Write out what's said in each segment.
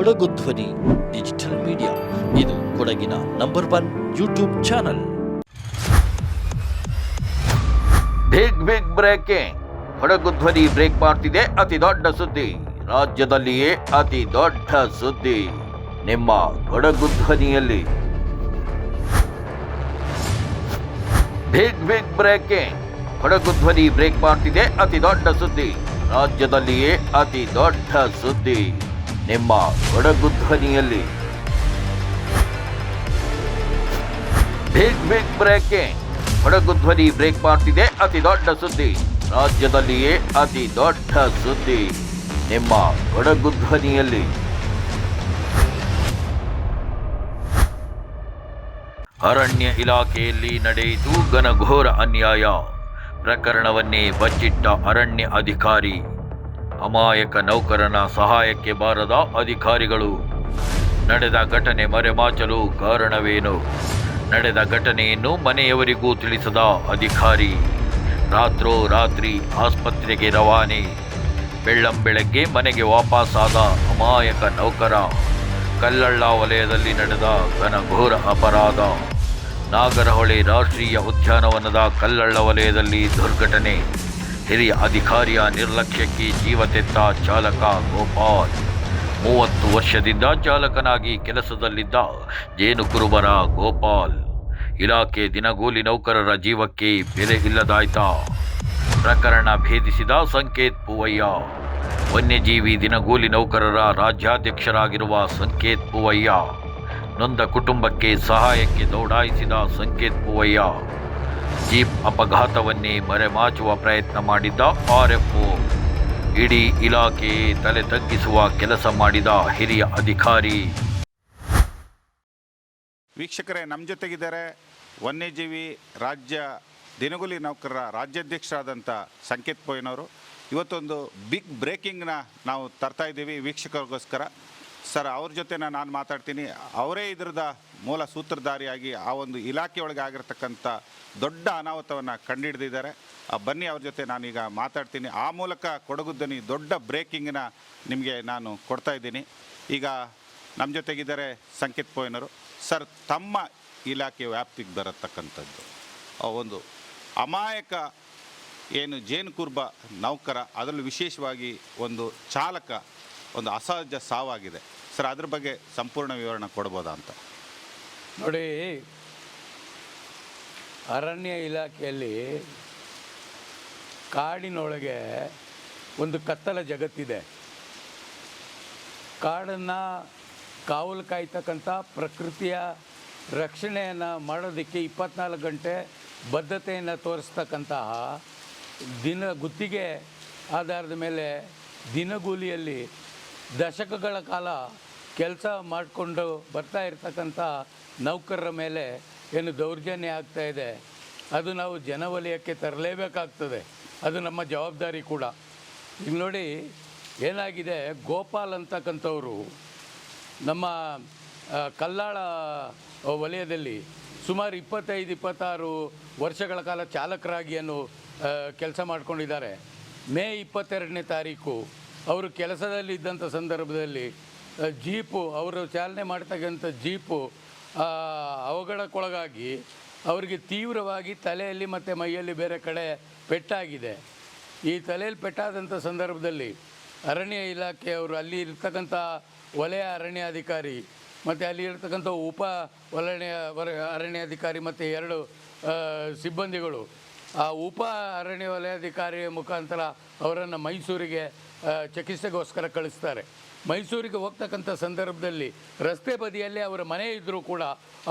ಕೊಡಗು ಧ್ವನಿ, digital media. ಇದು ಕೊಡಗಿನ number one YouTube channel. Big big breaking. Kodagu ಧ್ವನಿ ಬ್ರೇಕ್ ಮಾಡ್ತಿದೆ ಅತಿ ದೊಡ್ಡ ಸುದ್ದಿ. ರಾಜ್ಯದಲ್ಲಿಯೇ ಅತಿ ದೊಡ್ಡ ಸುದ್ದಿ. ನಿಮ್ಮ ಕೊಡಗು ಧ್ವನಿಯಲ್ಲಿ. Big big breaking. ಕೊಡಗು ಧ್ವನಿ ಬ್ರೇಕ್ ಮಾಡ್ತಿದೆ ಅತಿ ದೊಡ್ಡ ಸುದ್ದಿ. ರಾಜ್ಯದಲ್ಲಿಯೇ ಅತಿ ದೊಡ್ಡ ಸುದ್ದಿ. ನಿಮ್ಮ ಕೊಡಗು ಧ್ವನಿಯಲ್ಲಿ ಬಿಗ್ ಬಿಗ್ ಬ್ರೇಕಿಂಗ್ ಕೊಡಗು ಧ್ವನಿ ಬ್ರೇಕ್ ಮಾಡ್ತಿದೆ, ಅತಿ ದೊಡ್ಡ ಸುದ್ದಿ. ರಾಜ್ಯದಲ್ಲಿಯೇ ಅತಿ ದೊಡ್ಡ ಸುದ್ದಿ. ನಿಮ್ಮ ಕೊಡಗು ಧ್ವನಿಯಲ್ಲಿ ಅರಣ್ಯ ಇಲಾಖೆಯಲ್ಲಿ ನಡೆಯಿತು ಘನಘೋರ ಅನ್ಯಾಯ. ಪ್ರಕರಣವನ್ನೇ ಬಚ್ಚಿಟ್ಟ ಅರಣ್ಯ ಅಧಿಕಾರಿ. ಅಮಾಯಕ ನೌಕರನ ಸಹಾಯಕ್ಕೆ ಬಾರದ ಅಧಿಕಾರಿಗಳು. ನಡೆದ ಘಟನೆ ಮರೆಮಾಚಲು ಕಾರಣವೇನು? ನಡೆದ ಘಟನೆಯನ್ನು ಮನೆಯವರಿಗೂ ತಿಳಿಸದ ಅಧಿಕಾರಿ. ರಾತ್ರೋ ರಾತ್ರಿ ಆಸ್ಪತ್ರೆಗೆ ರವಾನೆ. ಬೆಳ್ಳಂಬೆಳಗ್ಗೆ ಮನೆಗೆ ವಾಪಸ್ಸಾದ ಅಮಾಯಕ ನೌಕರ. ಕಲ್ಲಳ್ಳ ವಲಯದಲ್ಲಿ ನಡೆದ ಘನಘೋರ ಅಪರಾಧ. ನಾಗರಹೊಳೆ ರಾಷ್ಟ್ರೀಯ ಉದ್ಯಾನವನದ ಕಲ್ಲಳ್ಳ ವಲಯದಲ್ಲಿ ದುರ್ಘಟನೆ. ಹಿರಿಯ ಅಧಿಕಾರಿಯ ನಿರ್ಲಕ್ಷ್ಯಕ್ಕೆ ಜೀವತೆತ್ತ ಚಾಲಕ ಗೋಪಾಲ್. ಮೂವತ್ತು ವರ್ಷದಿಂದ ಚಾಲಕನಾಗಿ ಕೆಲಸದಲ್ಲಿದ್ದ ಜೇನು ಕುರುಬರ ಗೋಪಾಲ್. ಇಲಾಖೆ ದಿನಗೂಲಿ ನೌಕರರ ಜೀವಕ್ಕೆ ಬೆಲೆ ಇಲ್ಲದಾಯ್ತ. ಪ್ರಕರಣ ಭೇದಿಸಿದ ಸಂಕೇತ್ ಪೂವಯ್ಯ. ವನ್ಯಜೀವಿ ದಿನಗೂಲಿ ನೌಕರರ ರಾಜ್ಯಾಧ್ಯಕ್ಷರಾಗಿರುವ ಸಂಕೇತ್ ಪೂವಯ್ಯ. ನೊಂದ ಕುಟುಂಬಕ್ಕೆ ಸಹಾಯಕ್ಕೆ ದೌಡಾಯಿಸಿದ ಸಂಕೇತ್ ಪೂವಯ್ಯ. ಜೀಪ್ ಅಪಘಾತವನ್ನೇ ಮರೆಮಾಚುವ ಪ್ರಯತ್ನ ಮಾಡಿದ್ದ ಆರ್ಎಫ್ಒ. ಇಡೀ ಇಲಾಖೆ ತಲೆ ತಗ್ಗಿಸುವ ಕೆಲಸ ಮಾಡಿದ ಹಿರಿಯ ಅಧಿಕಾರಿ. ವೀಕ್ಷಕರೇ ನಮ್ಮ ಜೊತೆಗಿದ್ದಾರೆ ವನ್ಯಜೀವಿ ರಾಜ್ಯ ದಿನಗುಲಿ ನೌಕರರ ರಾಜ್ಯಾಧ್ಯಕ್ಷರಾದಂಥ ಸಂಕೇತ್ ಪೋಯ್ನವರು ಇವತ್ತೊಂದು ಬಿಗ್ ಬ್ರೇಕಿಂಗ್ನ ನಾವು ತರ್ತಾ ಇದ್ದೀವಿ ವೀಕ್ಷಕರಿಗೋಸ್ಕರ. ಸರ್, ಅವ್ರ ಜೊತೆ ನಾನು ಮಾತಾಡ್ತೀನಿ. ಅವರೇ ಇದ್ರದ ಮೂಲ ಸೂತ್ರಧಾರಿಯಾಗಿ ಆ ಒಂದು ಇಲಾಖೆಯೊಳಗೆ ಆಗಿರ್ತಕ್ಕಂಥ ದೊಡ್ಡ ಅನಾಹುತವನ್ನು ಕಂಡುಹಿಡಿದಿದ್ದಾರೆ ಬನ್ನಿ ಅವ್ರ ಜೊತೆ ನಾನೀಗ ಮಾತಾಡ್ತೀನಿ. ಆ ಮೂಲಕ ಕೊಡಗುದ್ದನಿ ದೊಡ್ಡ ಬ್ರೇಕಿಂಗ್ನ ನಿಮಗೆ ನಾನು ಕೊಡ್ತಾ ಇದ್ದೀನಿ. ಈಗ ನಮ್ಮ ಜೊತೆಗಿದ್ದಾರೆ ಸಂಕೇತ್ ಪೋಯ್ನರು. ಸರ್, ತಮ್ಮ ಇಲಾಖೆ ವ್ಯಾಪ್ತಿಗೆ ಬರತಕ್ಕಂಥದ್ದು. ಒಂದು ಅಮಾಯಕ ಏನು ಜೇನು ಕುರ್ಬ ನೌಕರ, ಅದರಲ್ಲೂ ವಿಶೇಷವಾಗಿ ಒಂದು ಚಾಲಕ ಒಂದು ಅಸಹಜ ಸಾವಾಗಿದೆ. ಸರ್, ಅದ್ರ ಬಗ್ಗೆ ಸಂಪೂರ್ಣ ವಿವರಣೆ ಕೊಡ್ಬೋದಾ ಅಂತ? ನೋಡಿ, ಅರಣ್ಯ ಇಲಾಖೆಯಲ್ಲಿ ಕಾಡಿನೊಳಗೆ ಒಂದು ಕತ್ತಲ ಜಗತ್ತಿದೆ. ಕಾಡನ್ನು ಕಾವಲು ಕಾಯ್ತಕ್ಕಂಥ ಪ್ರಕೃತಿಯ ರಕ್ಷಣೆಯನ್ನು ಮಾಡೋದಕ್ಕೆ ಇಪ್ಪತ್ನಾಲ್ಕು ಗಂಟೆ ಬದ್ಧತೆಯನ್ನು ತೋರಿಸ್ತಕ್ಕಂತಹ ದಿನ ಗುತ್ತಿಗೆ ಆಧಾರದ ಮೇಲೆ ದಿನಗೂಲಿಯಲ್ಲಿ ದಶಕಗಳ ಕಾಲ ಕೆಲಸ ಮಾಡಿಕೊಂಡು ಬರ್ತಾ ಇರ್ತಕ್ಕಂಥ ನೌಕರರ ಮೇಲೆ ಏನು ದೌರ್ಜನ್ಯ ಆಗ್ತಾ ಇದೆ. ಅದು ನಾವು ಜನವಲಯಕ್ಕೆ ತರಲೇಬೇಕಾಗ್ತದೆ. ಅದು ನಮ್ಮ ಜವಾಬ್ದಾರಿ ಕೂಡ. ಈಗ ನೋಡಿ, ಏನಾಗಿದೆ, ಗೋಪಾಲ್ ಅಂತಕ್ಕಂಥವರು ನಮ್ಮ ಕಲ್ಲಾಳ ವಲಯದಲ್ಲಿ ಸುಮಾರು ಇಪ್ಪತ್ತೈದು, ಇಪ್ಪತ್ತಾರು ವರ್ಷಗಳ ಕಾಲ ಚಾಲಕರಾಗಿ ಅನ್ನು ಕೆಲಸ ಮಾಡ್ಕೊಂಡಿದ್ದಾರೆ. ಮೇ ಇಪ್ಪತ್ತೆರಡನೇ ತಾರೀಕು ಅವರು ಕೆಲಸದಲ್ಲಿ ಇದ್ದಂಥ ಸಂದರ್ಭದಲ್ಲಿ ಜೀಪು, ಅವರು ಚಾಲನೆ ಮಾಡ್ತಕ್ಕಂಥ ಜೀಪು ಅವಘಡಕ್ಕೊಳಗಾಗಿ ಅವರಿಗೆ ತೀವ್ರವಾಗಿ ತಲೆಯಲ್ಲಿ ಮತ್ತು ಮೈಯಲ್ಲಿ ಬೇರೆ ಕಡೆ ಪೆಟ್ಟಾಗಿದೆ. ಈ ತಲೆಯಲ್ಲಿ ಪೆಟ್ಟಾದಂಥ ಸಂದರ್ಭದಲ್ಲಿ ಅರಣ್ಯ ಇಲಾಖೆಯವರು ಅಲ್ಲಿ ಇರ್ತಕ್ಕಂಥ ವಲಯ ಅರಣ್ಯಾಧಿಕಾರಿ ಮತ್ತು ಅಲ್ಲಿ ಇರ್ತಕ್ಕಂಥ ಉಪ ವಲಯ ಅರಣ್ಯಾಧಿಕಾರಿ ಮತ್ತು ಎರಡು ಸಿಬ್ಬಂದಿಗಳು ಆ ಉಪ ಅರಣ್ಯ ವಲಯಾಧಿಕಾರಿಯ ಮುಖಾಂತರ ಅವರನ್ನು ಮೈಸೂರಿಗೆ ಚಿಕಿತ್ಸೆಗೋಸ್ಕರ ಕಳಿಸ್ತಾರೆ. ಮೈಸೂರಿಗೆ ಹೋಗ್ತಕ್ಕಂಥ ಸಂದರ್ಭದಲ್ಲಿ ರಸ್ತೆ ಬದಿಯಲ್ಲೇ ಅವರ ಮನೆ ಇದ್ದರೂ ಕೂಡ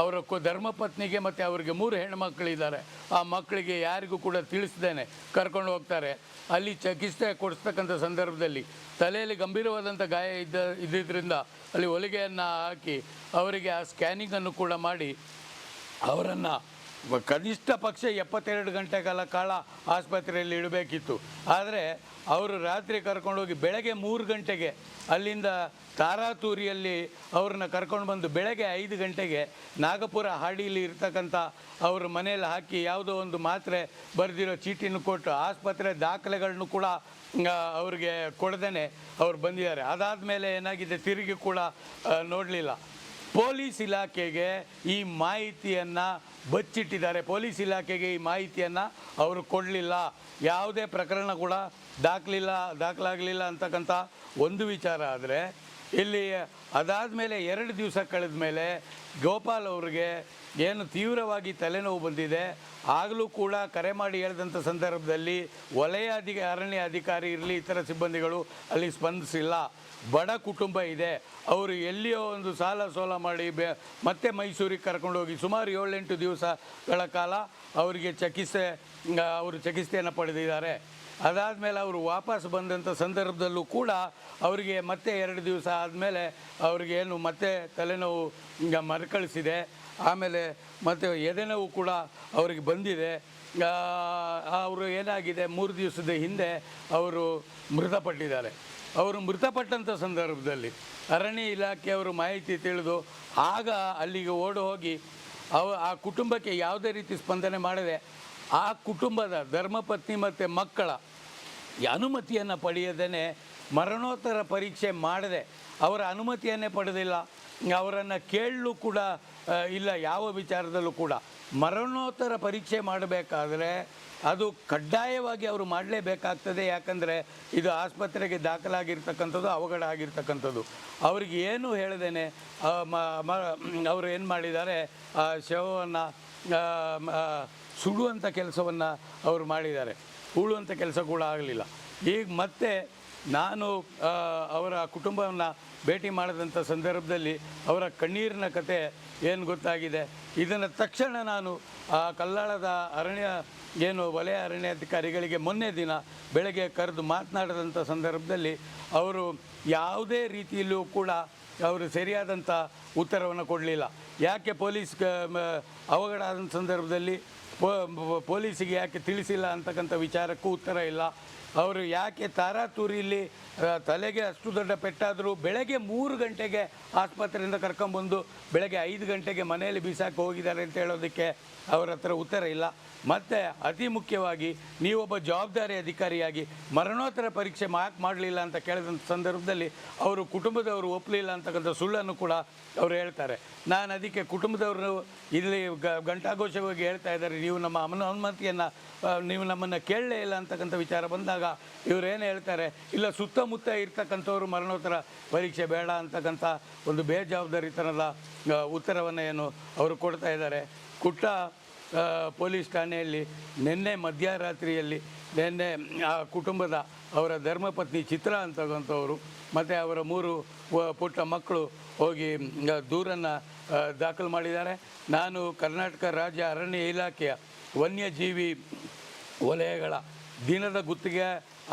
ಅವರ ಧರ್ಮಪತ್ನಿಗೆ ಮತ್ತು ಅವರಿಗೆ ಮೂರು ಹೆಣ್ಮಕ್ಳಿದ್ದಾರೆ. ಆ ಮಕ್ಕಳಿಗೆ ಯಾರಿಗೂ ಕೂಡ ತಿಳಿಸ್ದೇನೆ ಕರ್ಕೊಂಡು ಹೋಗ್ತಾರೆ. ಅಲ್ಲಿ ಚಿಕಿತ್ಸೆ ಕೊಡಿಸ್ತಕ್ಕಂಥ ಸಂದರ್ಭದಲ್ಲಿ ತಲೆಯಲ್ಲಿ ಗಂಭೀರವಾದಂಥ ಗಾಯ ಇದ್ದ ಇದ್ದಿದ್ದರಿಂದ ಅಲ್ಲಿ ಹೊಲಿಗೆಯನ್ನು ಹಾಕಿ ಅವರಿಗೆ ಆ ಸ್ಕ್ಯಾನಿಂಗನ್ನು ಕೂಡ ಮಾಡಿ ಅವರನ್ನು ಕನಿಷ್ಠ ಪಕ್ಷ ಎಪ್ಪತ್ತೆರಡು ಗಂಟೆಗಳ ಕಾಲ ಆಸ್ಪತ್ರೆಯಲ್ಲಿ ಇಡಬೇಕಿತ್ತು. ಆದರೆ ಅವರು ರಾತ್ರಿ ಕರ್ಕೊಂಡೋಗಿ ಬೆಳಗ್ಗೆ ಮೂರು ಗಂಟೆಗೆ ಅಲ್ಲಿಂದ ತಾರಾತೂರಿಯಲ್ಲಿ ಅವ್ರನ್ನ ಕರ್ಕೊಂಡು ಬಂದು ಬೆಳಗ್ಗೆ ಐದು ಗಂಟೆಗೆ ನಾಗಪುರ ಹಾಡಿಯಲ್ಲಿ ಇರ್ತಕ್ಕಂಥ ಅವ್ರ ಮನೆಯಲ್ಲಿ ಹಾಕಿ ಯಾವುದೋ ಒಂದು ಮಾತ್ರೆ ಬರೆದಿರೋ ಚೀಟಿನ ಕೊಟ್ಟು ಆಸ್ಪತ್ರೆ ದಾಖಲೆಗಳನ್ನು ಕೂಡ ಅವ್ರಿಗೆ ಕೊಡ್ದೇ ಅವ್ರು ಬಂದಿದ್ದಾರೆ. ಅದಾದಮೇಲೆ ಏನಾಗಿದೆ? ತಿರುಗಿ ಕೂಡ ನೋಡಲಿಲ್ಲ. ಪೊಲೀಸ್ ಇಲಾಖೆಗೆ ಈ ಮಾಹಿತಿಯನ್ನು ಬಚ್ಚಿಟ್ಟಿದ್ದಾರೆ. ಪೊಲೀಸ್ ಇಲಾಖೆಗೆ ಈ ಮಾಹಿತಿಯನ್ನು ಅವರು ಕೊಡಲಿಲ್ಲ. ಯಾವುದೇ ಪ್ರಕರಣ ಕೂಡ ದಾಖಲಿಲ್ಲ, ದಾಖಲಾಗಲಿಲ್ಲ ಅಂತಕ್ಕಂಥ ಒಂದು ವಿಚಾರ ಆದರೆ ಇಲ್ಲಿ ಅದಾದ ಮೇಲೆ ಎರಡು ದಿವಸ ಕಳೆದ ಮೇಲೆ ಗೋಪಾಲ್ ಅವ್ರಿಗೆ ಏನು ತೀವ್ರವಾಗಿ ತಲೆನೋವು ಬಂದಿದೆ. ಆಗಲೂ ಕೂಡ ಕರೆ ಮಾಡಿ ಹೇಳಿದಂಥ ಸಂದರ್ಭದಲ್ಲಿ ವಲಯ ಅಧಿಕ ಅರಣ್ಯ ಅಧಿಕಾರಿ ಇರಲಿ, ಇತರ ಸಿಬ್ಬಂದಿಗಳು ಅಲ್ಲಿ ಸ್ಪಂದಿಸಿಲ್ಲ. ಬಡ ಕುಟುಂಬ ಇದೆ. ಅವರು ಎಲ್ಲಿಯೋ ಒಂದು ಸಾಲ ಸೋಲ ಮಾಡಿ ಮತ್ತೆ ಮೈಸೂರಿಗೆ ಕರ್ಕೊಂಡೋಗಿ ಸುಮಾರು ಏಳೆಂಟು ದಿವಸಗಳ ಕಾಲ ಅವರಿಗೆ ಚಿಕಿತ್ಸೆ, ಅವರು ಚಿಕಿತ್ಸೆಯನ್ನು ಪಡೆದಿದ್ದಾರೆ. ಅದಾದಮೇಲೆ ಅವರು ವಾಪಸ್ ಬಂದಂಥ ಸಂದರ್ಭದಲ್ಲೂ ಕೂಡ ಅವರಿಗೆ ಮತ್ತೆ ಎರಡು ದಿವಸ ಆದಮೇಲೆ ಅವ್ರಿಗೆ ಏನು ಮತ್ತೆ ತಲೆನೋವು ಈಗ ಮರುಕಳಿಸಿದೆ. ಆಮೇಲೆ ಮತ್ತು ಎದೆನೋವು ಕೂಡ ಅವರಿಗೆ ಬಂದಿದೆ. ಅವರು ಏನಾಗಿದೆ? ಮೂರು ದಿವಸದ ಹಿಂದೆ ಅವರು ಮೃತಪಟ್ಟಿದ್ದಾರೆ. ಅವರು ಮೃತಪಟ್ಟಂಥ ಸಂದರ್ಭದಲ್ಲಿ ಅರಣ್ಯ ಇಲಾಖೆಯವರು ಮಾಹಿತಿ ತಿಳಿದು ಆಗ ಅಲ್ಲಿಗೆ ಓಡಿ ಹೋಗಿ ಅವ, ಆ ಕುಟುಂಬಕ್ಕೆ ಯಾವುದೇ ರೀತಿ ಸ್ಪಂದನೆ ಮಾಡದೆ ಆ ಕುಟುಂಬದ ಧರ್ಮಪತ್ನಿ ಮತ್ತು ಮಕ್ಕಳ ಅನುಮತಿಯನ್ನು ಪಡೆಯದೇ ಮರಣೋತ್ತರ ಪರೀಕ್ಷೆ ಮಾಡದೆ ಅವರ ಅನುಮತಿಯನ್ನೇ ಪಡೆದಿಲ್ಲ. ಅವರನ್ನು ಕೇಳಲು ಕೂಡ ಇಲ್ಲ, ಯಾವ ವಿಚಾರದಲ್ಲೂ ಕೂಡ. ಮರಣೋತ್ತರ ಪರೀಕ್ಷೆ ಮಾಡಬೇಕಾದ್ರೆ ಅದು ಕಡ್ಡಾಯವಾಗಿ ಅವರು ಮಾಡಲೇಬೇಕಾಗ್ತದೆ. ಯಾಕಂದರೆ ಇದು ಆಸ್ಪತ್ರೆಗೆ ದಾಖಲಾಗಿರ್ತಕ್ಕಂಥದ್ದು, ಅವಘಡ ಆಗಿರ್ತಕ್ಕಂಥದ್ದು. ಅವ್ರಿಗೆ ಏನು ಹೇಳ್ದೇನೆ ಅವರು ಏನು ಮಾಡಿದ್ದಾರೆ ಶವವನ್ನು ಸುಡುವಂಥ ಕೆಲಸವನ್ನು ಅವರು ಮಾಡಿದ್ದಾರೆ. ಉಳುವಂಥ ಕೆಲಸ ಕೂಡ ಆಗಲಿಲ್ಲ. ಈಗ ಮತ್ತೆ ನಾನು ಅವರ ಕುಟುಂಬವನ್ನು ಭೇಟಿ ಮಾಡಿದಂಥ ಸಂದರ್ಭದಲ್ಲಿ ಅವರ ಕಣ್ಣೀರಿನ ಕತೆ ಏನು ಗೊತ್ತಾಗಿದೆ? ಇದನ್ನು ತಕ್ಷಣ ನಾನು, ಆ, ಕಲ್ಲಾಳದ ಅರಣ್ಯ, ಏನು ವಲಯ ಅರಣ್ಯಾಧಿಕಾರಿಗಳಿಗೆ ಮೊನ್ನೆ ದಿನ ಬೆಳಗ್ಗೆ ಕರೆದು ಮಾತನಾಡಿದಂಥ ಸಂದರ್ಭದಲ್ಲಿ ಅವರು ಯಾವುದೇ ರೀತಿಯಲ್ಲೂ ಕೂಡ ಅವರು ಸರಿಯಾದಂಥ ಉತ್ತರವನ್ನು ಕೊಡಲಿಲ್ಲ. ಯಾಕೆ ಪೊಲೀಸ್ ಅವಘಡ ಆದಂಥ ಸಂದರ್ಭದಲ್ಲಿ ಪೊಲೀಸಿಗೆ ಯಾಕೆ ತಿಳಿಸಿಲ್ಲ ಅಂತಕ್ಕಂಥ ವಿಚಾರಕ್ಕೂ ಉತ್ತರ ಇಲ್ಲ. ಅವರು ಯಾಕೆ ತಾರಾತೂರಿಲಿ ತಲೆಗೆ ಅಷ್ಟು ದೊಡ್ಡ ಪೆಟ್ಟಾದರೂ ಬೆಳಗ್ಗೆ ಮೂರು ಗಂಟೆಗೆ ಆಸ್ಪತ್ರೆಯಿಂದ ಕರ್ಕೊಂಬಂದು ಬೆಳಗ್ಗೆ ಐದು ಗಂಟೆಗೆ ಮನೆಯಲ್ಲಿ ಬೀಸಾಕಿ ಹೋಗಿದ್ದಾರೆ ಅಂತ ಹೇಳೋದಕ್ಕೆ ಅವರ ಹತ್ರ ಉತ್ತರ ಇಲ್ಲ. ಮತ್ತು ಅತಿ ಮುಖ್ಯವಾಗಿ ನೀವೊಬ್ಬ ಜವಾಬ್ದಾರಿ ಅಧಿಕಾರಿಯಾಗಿ ಮರಣೋತ್ತರ ಪರೀಕ್ಷೆ ಮಾರ್ಕ್ ಮಾಡಲಿಲ್ಲ ಅಂತ ಕೇಳಿದಂಥ ಸಂದರ್ಭದಲ್ಲಿ ಅವರು ಕುಟುಂಬದವರು ಒಪ್ಪಲಿಲ್ಲ ಅಂತಕ್ಕಂಥ ಸುಳ್ಳನ್ನು ಕೂಡ ಅವರು ಹೇಳ್ತಾರೆ. ನಾನು ಅದಕ್ಕೆ ಕುಟುಂಬದವರು ಇಲ್ಲಿ ಗ ಗಂಟಾಘೋಷವಾಗಿ ಹೇಳ್ತಾ ಇದ್ದಾರೆ, ನೀವು ನಮ್ಮ ಅನುಮತಿಯನ್ನು ನೀವು ನಮ್ಮನ್ನು ಕೇಳಲೇ ಇಲ್ಲ ಅಂತಕ್ಕಂಥ ವಿಚಾರ ಬಂದಾಗ ಇವ್ರು ಇವರೇನು ಹೇಳ್ತಾರೆ, ಇಲ್ಲ, ಸುತ್ತಮುತ್ತ ಇರ್ತಕ್ಕಂಥವ್ರು ಮರಣೋತ್ತರ ಪರೀಕ್ಷೆ ಬೇಡ ಅಂತಕ್ಕಂಥ ಒಂದು ಬೇಜವಾಬ್ದಾರಿತನದ ಉತ್ತರವನ್ನು ಏನು ಅವರು ಕೊಡ್ತಾ ಇದ್ದಾರೆ. ಕುಟ್ಟ ಪೊಲೀಸ್ ಠಾಣೆಯಲ್ಲಿ ನಿನ್ನೆ ಮಧ್ಯರಾತ್ರಿಯಲ್ಲಿ ನಿನ್ನೆ, ಆ, ಕುಟುಂಬದ ಅವರ ಧರ್ಮಪತ್ನಿ ಚಿತ್ರ ಅಂತಕ್ಕಂಥವರು ಮತ್ತು ಅವರ ಮೂರು ಪುಟ್ಟ ಮಕ್ಕಳು ಹೋಗಿ ದೂರನ್ನು ದಾಖಲು ಮಾಡಿದ್ದಾರೆ. ನಾನು ಕರ್ನಾಟಕ ರಾಜ್ಯ ಅರಣ್ಯ ಇಲಾಖೆಯ ವನ್ಯಜೀವಿ ವಲಯಗಳ ದಿನದ ಗುತ್ತಿಗೆ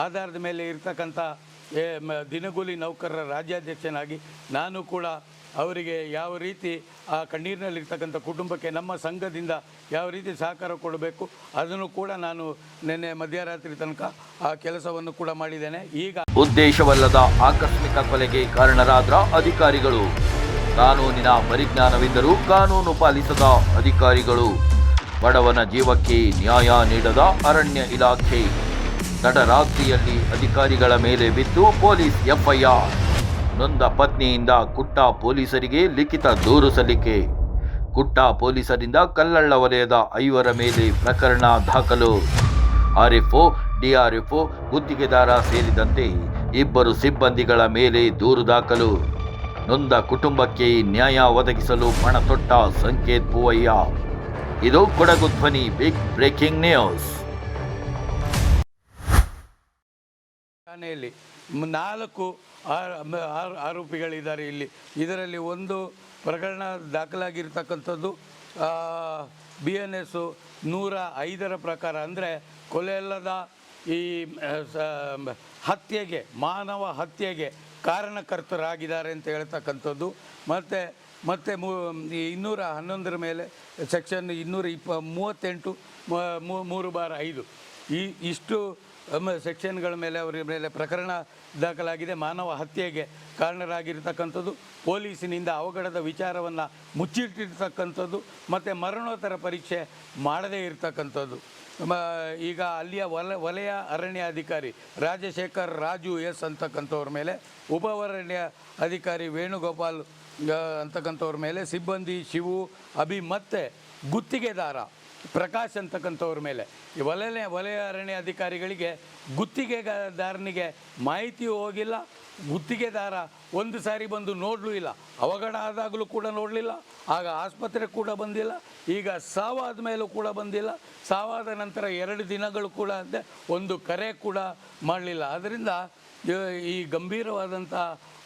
ಆಧಾರದ ಮೇಲೆ ಇರ್ತಕ್ಕಂಥ ದಿನಗೂಲಿ ನೌಕರರ ರಾಜ್ಯಾಧ್ಯಕ್ಷನಾಗಿ ನಾನು ಕೂಡ ಅವರಿಗೆ ಯಾವ ರೀತಿ ಆ ಕಣ್ಣೀರಿನಲ್ಲಿರ್ತಕ್ಕಂಥ ಕುಟುಂಬಕ್ಕೆ, ನಮ್ಮ ಸಂಘದಿಂದ ಯಾವ ರೀತಿ ಸಹಕಾರ ಕೊಡಬೇಕು, ಅದನ್ನು ಕೂಡ ನಾನು ನಿನ್ನೆ ಮಧ್ಯರಾತ್ರಿ ತನಕ ಆ ಕೆಲಸವನ್ನು ಕೂಡ ಮಾಡಿದ್ದೇನೆ. ಈಗ ಉದ್ದೇಶವಲ್ಲದ ಆಕಸ್ಮಿಕ ಕೊಲೆಗೆ ಕಾರಣರಾದ ಅಧಿಕಾರಿಗಳು. ಕಾನೂನಿನ ಪರಿಜ್ಞಾನವಿದ್ದರೂ ಕಾನೂನು ಪಾಲಿಸದ ಅಧಿಕಾರಿಗಳು. ಬಡವನ ಜೀವಕ್ಕೆ ನ್ಯಾಯ ನೀಡದ ಅರಣ್ಯ ಇಲಾಖೆ. ತಡರಾತ್ರಿಯಲ್ಲಿ ಅಧಿಕಾರಿಗಳ ಮೇಲೆ ಬಿದ್ದು ಪೊಲೀಸ್ ಎಫ್ಐಆರ್. ನೊಂದ ಪತ್ನಿಯಿಂದ ಕುಟ್ಟ ಪೊಲೀಸರಿಗೆ ಲಿಖಿತ ದೂರು ಸಲ್ಲಿಕೆ. ಕುಟ್ಟ ಪೊಲೀಸರಿಂದ ಕಲ್ಲಳ್ಳ ವಲಯದ ಐವರ ಮೇಲೆ ಪ್ರಕರಣ ದಾಖಲು. ಆರ್ಎಫ್ಒ, ಡಿಆರ್ಎಫ್ಒ ಗುತ್ತಿಗೆದಾರ ಸೇರಿದಂತೆ ಇಬ್ಬರು ಸಿಬ್ಬಂದಿಗಳ ಮೇಲೆ ದೂರು ದಾಖಲು. ನೊಂದ ಕುಟುಂಬಕ್ಕೆ ನ್ಯಾಯ ಒದಗಿಸಲು ಪಣ ತೊಟ್ಟ ಸಂಕೇತ್ ಪೂವಯ್ಯ. ಇದು ಕೊಡಗು ಧ್ವನಿ ಬಿಗ್ ಬ್ರೇಕಿಂಗ್ ನ್ಯೂಸ್ ಠಾಣೆಯಲ್ಲಿ ನಾಲ್ಕು ಆರೋಪಿಗಳಿದ್ದಾರೆ ಇಲ್ಲಿ. ಇದರಲ್ಲಿ ಒಂದು ಪ್ರಕರಣ ದಾಖಲಾಗಿರ್ತಕ್ಕಂಥದ್ದು ಬಿ ಎನ್ ಎಸ್ಸು ನೂರ ಐದರ ಪ್ರಕಾರ. ಅಂದರೆ ಕೊಲೆಯಲ್ಲದ ಈ ಹತ್ಯೆಗೆ, ಮಾನವ ಹತ್ಯೆಗೆ ಕಾರಣಕರ್ತರಾಗಿದ್ದಾರೆ ಅಂತ ಹೇಳ್ತಕ್ಕಂಥದ್ದು. ಮತ್ತು ಮತ್ತು ಮೂ ಇನ್ನೂರ ಹನ್ನೊಂದರ ಮೇಲೆ ಸೆಕ್ಷನ್ ಇನ್ನೂರ ಇಪ್ಪ, ಮೂವತ್ತೆಂಟು ಮೂರು ಬಾರ ಐದು. ಈ ಇಷ್ಟು ಸೆಕ್ಷನ್ಗಳ ಮೇಲೆ ಅವರ ಮೇಲೆ ಪ್ರಕರಣ ದಾಖಲಾಗಿದೆ. ಮಾನವ ಹತ್ಯೆಗೆ ಕಾರಣರಾಗಿರ್ತಕ್ಕಂಥದ್ದು, ಪೊಲೀಸಿನಿಂದ ಅವಘಡದ ವಿಚಾರವನ್ನು ಮುಚ್ಚಿಟ್ಟಿರ್ತಕ್ಕಂಥದ್ದು, ಮತ್ತು ಮರಣೋತ್ತರ ಪರೀಕ್ಷೆ ಮಾಡದೇ ಇರತಕ್ಕಂಥದ್ದು. ಈಗ ಅಲ್ಲಿಯ ವಲ, ವಲಯ ಅರಣ್ಯಾಧಿಕಾರಿ ರಾಜಶೇಖರ್ ರಾಜು ಎಸ್ ಅಂತಕ್ಕಂಥವ್ರ ಮೇಲೆ ಉಪವರಣ್ಯ ಅಧಿಕಾರಿ ವೇಣುಗೋಪಾಲ್ ಅಂತಕ್ಕಂಥವ್ರ ಮೇಲೆ, ಸಿಬ್ಬಂದಿ, ಶಿವು, ಅಭಿ ಮತ್ತು ಗುತ್ತಿಗೆದಾರ, ಪ್ರಕಾಶ್ ಅಂತಕ್ಕಂಥವ್ರ ಮೇಲೆ. ಈ ವಲಯ ವಲಯ ಅರಣ್ಯ ಅಧಿಕಾರಿಗಳಿಗೆ ಗುತ್ತಿಗೆದಾರನಿಗೆ ಮಾಹಿತಿ ಹೋಗಿಲ್ಲ. ಗುತ್ತಿಗೆದಾರ ಒಂದು ಸಾರಿ ಬಂದು ನೋಡಲೂ ಇಲ್ಲ. ಅವಘಡ ಆದಾಗಲೂ ಕೂಡ ನೋಡಲಿಲ್ಲ. ಆಗ ಆಸ್ಪತ್ರೆ ಕೂಡ ಬಂದಿಲ್ಲ. ಈಗ ಸಾವಾದ ಮೇಲೂ ಕೂಡ ಬಂದಿಲ್ಲ. ಸಾವಾದ ನಂತರ ಎರಡು ದಿನಗಳು ಕೂಡ ಒಂದು ಕರೆ ಕೂಡ ಮಾಡಲಿಲ್ಲ. ಅದರಿಂದ ಈ ಗಂಭೀರವಾದಂಥ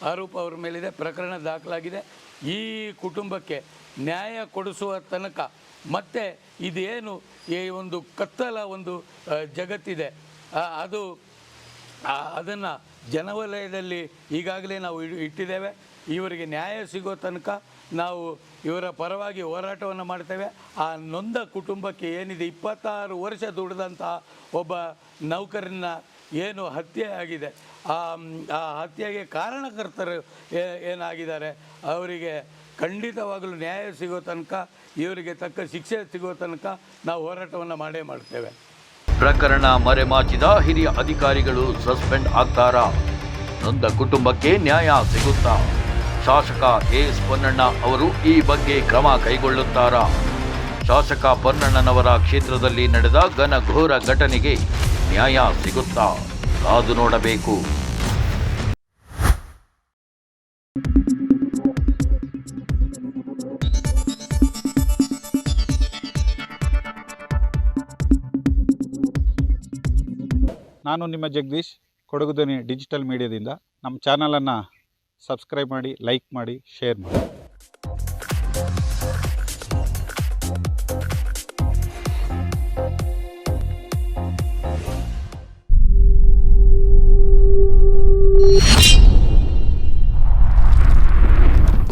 ಆರೋಪ ಅವರ ಮೇಲಿದೆ, ಪ್ರಕರಣ ದಾಖಲಾಗಿದೆ. ಈ ಕುಟುಂಬಕ್ಕೆ ನ್ಯಾಯ ಕೊಡಿಸುವ ತನಕ ಮತ್ತೆ ಇದೇನು ಈ ಒಂದು ಕತ್ತಲ ಒಂದು ಜಗತ್ತಿದೆ. ಅದು ಅದನ್ನು ಜನವಲಯದಲ್ಲಿ ಈಗಾಗಲೇ ನಾವು ಇಟ್ಟಿದ್ದೇವೆ. ಇವರಿಗೆ ನ್ಯಾಯ ಸಿಗೋ ತನಕ ನಾವು ಇವರ ಪರವಾಗಿ ಹೋರಾಟವನ್ನು ಮಾಡ್ತೇವೆ. ಆ ನೊಂದ ಕುಟುಂಬಕ್ಕೆ ಏನಿದೆ, ಇಪ್ಪತ್ತಾರು ವರ್ಷ ದುಡಿದಂತಹ ಒಬ್ಬ ನೌಕರನ್ನ ಏನು ಹತ್ಯೆ ಆಗಿದೆ. ಆ ಹತ್ಯೆಗೆ ಕಾರಣಕರ್ತರು ಏನಾಗಿದ್ದಾರೆ? ಅವರಿಗೆ ಖಂಡಿತವಾಗಲೂ ನ್ಯಾಯ ಸಿಗೋ ತನಕ, ಇವರಿಗೆ ತಕ್ಕ ಶಿಕ್ಷೆ ಸಿಗೋ ತನಕ ನಾವು ಹೋರಾಟವನ್ನು ಮಾಡೇ ಮಾಡ್ತೇವೆ. ಪ್ರಕರಣ ಮರೆಮಾಚಿದ ಹಿರಿಯ ಅಧಿಕಾರಿಗಳು ಸಸ್ಪೆಂಡ್ ಆಗ್ತಾರಾ? ನೊಂದ ಕುಟುಂಬಕ್ಕೆ ನ್ಯಾಯ ಸಿಗುತ್ತಾ? ಶಾಸಕ ಎಸ್ ಪೊನ್ನಣ್ಣ ಅವರು ಈ ಬಗ್ಗೆ ಕ್ರಮ ಕೈಗೊಳ್ಳುತ್ತಾರಾ? ಶಾಸಕ ಪೊನ್ನಣ್ಣನವರ ಕ್ಷೇತ್ರದಲ್ಲಿ ನಡೆದ ಘನಘೋರ ಘಟನೆಗೆ ನ್ಯಾಯ ಸಿಗುತ್ತಾ? ಕಾದು ನೋಡಬೇಕು. ನಾನು ನಿಮ್ಮ ಜಗದೀಶ್ ಕೊಡಗುದನಿ ಡಿಜಿಟಲ್ ಮೀಡಿಯಾದಿಂದ. ನಮ್ಮ ಚಾನಲನ್ನು ಸಬ್ಸ್ಕ್ರೈಬ್ ಮಾಡಿ, ಲೈಕ್ ಮಾಡಿ, ಶೇರ್ ಮಾಡಿ.